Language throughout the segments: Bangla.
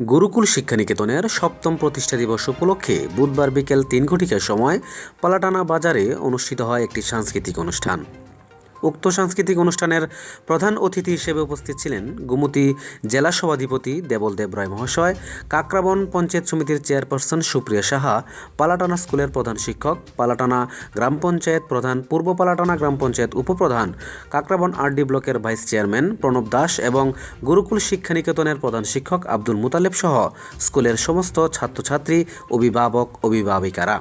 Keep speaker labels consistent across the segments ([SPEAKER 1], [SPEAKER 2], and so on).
[SPEAKER 1] গুরুকুল শিক্ষানিকেতনের সপ্তম প্রতিষ্ঠা দিবস উপলক্ষে বুধবার বিকেল তিন ঘটিকার সময় পালাটানা বাজারে অনুষ্ঠিত হয় একটি সাংস্কৃতিক অনুষ্ঠান। উক্ত সাংস্কৃতিক অনুষ্ঠানের প্রধান অতিথি হিসেবে উপস্থিত ছিলেন গুমতি জেলা সভাধিপতি দেবল দেব রায় মহাশয়, কাকরাবন পঞ্চায়েত সমিতির চেয়ারপারসন সুপ্রিয়া সাহা, পালাটানা স্কুলের প্রধান শিক্ষক, পালাটানা গ্রাম পঞ্চায়েত প্রধান, পূর্ব পালাটানা গ্রাম পঞ্চায়েত উপপ্রধান, কাকরাবন আরডি ব্লকের ভাইস চেয়ারম্যান প্রণব দাস এবং গুরুকুল শিক্ষানিকেতনের প্রধান শিক্ষক আব্দুল মুতালেব সহ স্কুলের সমস্ত ছাত্রছাত্রী, অভিভাবক, অভিভাবিকারা।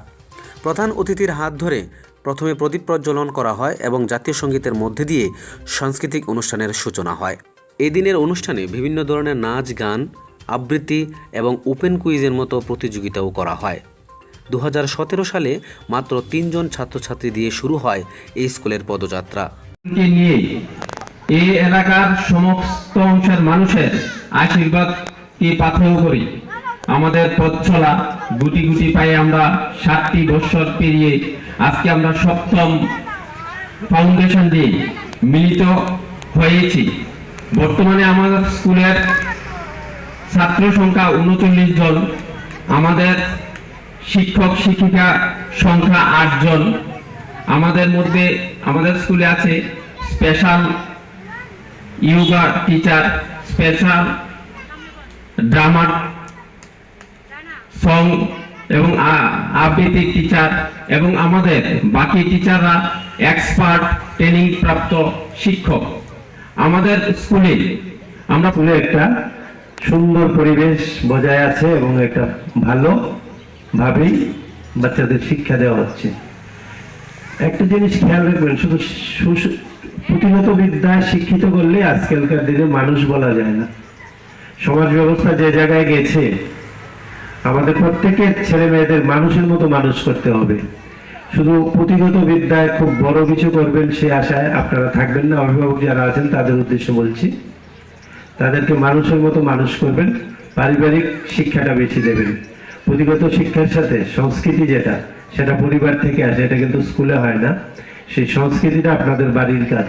[SPEAKER 1] প্রধান অতিথির হাত ধরে প্রথমে প্রদীপ প্রজ্বলন করা হয় এবং জাতীয় সঙ্গীতের মধ্যে দিয়ে সাংস্কৃতিক অনুষ্ঠানের সূচনা হয়। এই দিনের অনুষ্ঠানে বিভিন্ন ধরনের নাচ, গান, আবৃত্তি এবং ওপেন কুইজের মতো প্রতিযোগিতাও করা হয়। দু হাজার সতেরো সালে মাত্র তিনজন ছাত্রছাত্রী দিয়ে শুরু হয় এই স্কুলের পদযাত্রা।
[SPEAKER 2] এই এলাকার সমস্ত অংশের মানুষের আশীর্বাদ কি পাথেয় করি আমাদের পথ চলা, গুটি গুটি পায়ে আমরা সাতটি বৎসর পেরিয়ে আজকে আমরা সপ্তম ফাউন্ডেশন দিয়ে মিলিত হয়েছি। বর্তমানে আমাদের স্কুলের ছাত্র সংখ্যা উনচল্লিশ জন, আমাদের শিক্ষক শিক্ষিকা সংখ্যা আট জন। আমাদের মধ্যে আমাদের স্কুলে আছে স্পেশাল ইয়োগা টিচার স্পেশাল ড্রামার সং এবং আ- আবৃত্তির টিচার এবং আমাদের বাকি টিচাররা এক্সপার্ট ট্রেনিং প্রাপ্ত শিক্ষক। আমাদের স্কুলে আমরা
[SPEAKER 3] স্কুলে একটা সুন্দর পরিবেশ বজায় আছে এবং একটা ভালো ভাবেই বাচ্চাদের শিক্ষা দেওয়া হচ্ছে। একটা জিনিস খেয়াল রাখবেন, শুধু পুঁথিগত বিদ্যায় শিক্ষিত করলে আজকালকার দিনে মানুষ বলা যায় না। সমাজ ব্যবস্থা যে জায়গায় গেছে আমাদের প্রত্যেকের ছেলে মেয়েদের মানুষের মতো মানুষ করতে হবে। শুধু পুঁথিগত বিদ্যায় খুব বড় কিছু করবেন সে আশায় আপনারা থাকবেন না। অভিভাবক যারা আছেন, তাদের উদ্দেশ্যে বলছি, তাদেরকে মানুষের মতো মানুষ করবেন। পারিবারিক শিক্ষাটা বেশি দেবেন। পুঁথিগত শিক্ষার সাথে সংস্কৃতি যেটা, সেটা পরিবার থেকে আসে, এটা কিন্তু স্কুলে হয় না। সেই সংস্কৃতিটা আপনাদের বাড়ির কাজ।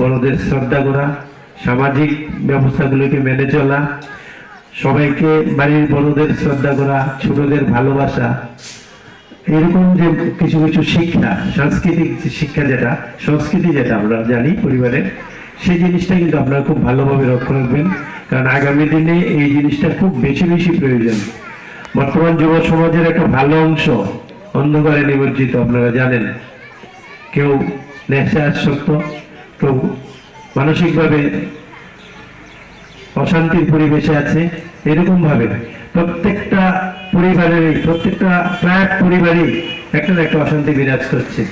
[SPEAKER 3] বড়দের শ্রদ্ধা করা, সামাজিক ব্যবস্থাগুলোকে মেনে চলা সবাইকে বাড়ির বড়দের শ্রদ্ধা করা, ছোটদের ভালোবাসা, এরকম যে কিছু কিছু শিক্ষা, সাংস্কৃতিক শিক্ষা যেটা, সংস্কৃতি যেটা আমরা জানি পরিবারের সেই জিনিসটা কিন্তু আপনারা খুব ভালোভাবে রক্ষা রাখবেন। কারণ আগামী দিনে এই জিনিসটা খুব বেশি বেশি প্রয়োজন। বর্তমান যুব সমাজের একটা ভালো অংশ অন্ধকারে নিমজ্জিত, আপনারা জানেন। কেউ নেশা আসক্ত, কেউ মানসিকভাবে অশান্তির পরিবেশে আছে এরকম ভাবে প্রত্যেকটা পরিবারেরই, প্রত্যেকটা প্রায় পরিবারই একটা না একটা অশান্তি বিরাজ করছে।